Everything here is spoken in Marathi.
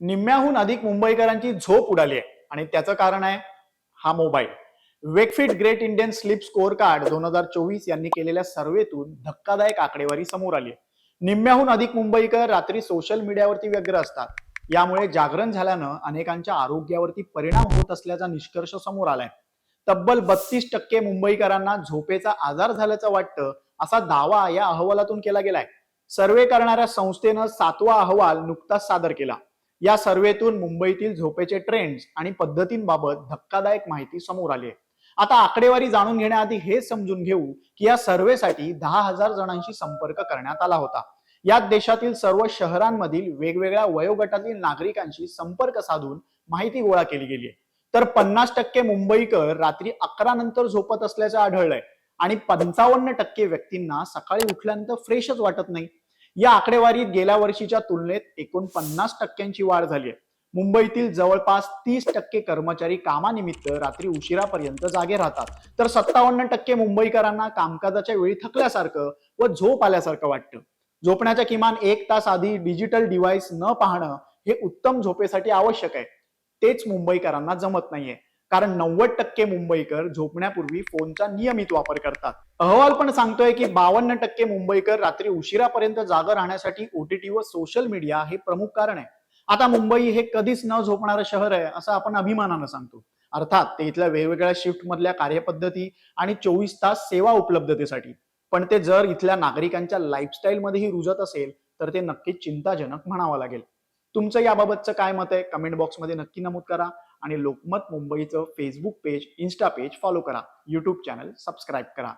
निम्म्याहून अधिक मुंबईकरांची झोप उडाली आहे. आणि त्याचं कारण आहे हा mobile. Wakefit great Indian sleep score card दोन हजार चोवीस यांनी केलेल्या सर्वेतून धक्कादायक आकडेवारी समोर आली आहे. निम्म्याहून अधिक मुंबईकर रात्री सोशल मीडियावरती व्यग्र असतात. यामुळे जागरण झाल्यानं अनेकांच्या आरोग्यावरती परिणाम होत असल्याचा निष्कर्ष समोर आलाय. तब्बल बत्तीस टक्के मुंबईकरांना झोपेचा आजार झाल्याचं वाटतं असा दावा या अहवालातून केला गेलाय. सर्वे करणाऱ्या संस्थेनं सातवा अहवाल नुकताच सादर केला. या सर्वेतून मुंबईतील झोपेचे ट्रेंड्स आणि पद्धतींबाबत धक्कादायक माहिती समोर आली आहे. आता आकडेवारी जाणून घेण्याआधी हे समजून घेऊ की या सर्वेसाठी दहा हजार जणांशी संपर्क करण्यात आला होता. यात देशातील सर्व शहरांमधील वेगवेगळ्या वयोगटातील नागरिकांशी संपर्क साधून माहिती गोळा केली गेली आहे. तर पन्नास टक्के मुंबईकर रात्री अकरा नंतर झोपत असल्याचं आढळलंय. आणि पंचावन्न टक्के व्यक्तींना सकाळी उठल्यानंतर फ्रेशच वाटत नाही. या आकडेवारीत गेल्या वर्षीच्या तुलनेत एकोणपन्नास टक्क्यांची वाढ झाली आहे. मुंबईतील जवळपास तीस टक्के कर्मचारी कामानिमित्त रात्री उशिरापर्यंत जागे राहतात. तर सत्तावन्न टक्के मुंबईकरांना कामकाजाच्या वेळी थकल्यासारखं व झोप आल्यासारखं वाटतं. झोपण्याच्या किमान एक तास आधी डिजिटल डिव्हाइस न पाहणं हे उत्तम झोपेसाठी आवश्यक आहे. तेच मुंबईकरांना जमत नाहीये. कारण नव्वद टक्के मुंबईकर झोपण्यापूर्वी फोनचा नियमित वापर करतात. अहवाल पण सांगतोय की बावन्न टक्के मुंबईकर रात्री उशिरापर्यंत जागा राहण्यासाठी ओटीटी व सोशल मीडिया हे प्रमुख कारण आहे. आता मुंबई हे कधीच न झोपणारं शहर आहे असं आपण अभिमानानं सांगतो. अर्थात ते इथल्या वेगवेगळ्या शिफ्ट मधल्या कार्यपद्धती आणि चोवीस तास सेवा उपलब्धतेसाठी. पण ते जर इथल्या नागरिकांच्या लाईफस्टाईल मध्येही रुजत असेल तर ते नक्कीच चिंताजनक म्हणावं लागेल. तुमचं याबाबतचं काय मत आहे? कमेंट बॉक्समध्ये नक्की नमूद करा आणि लोकमत मुंबईचं Facebook page insta page follow करा. युट्यूब चॅनल सबस्क्राईब करा.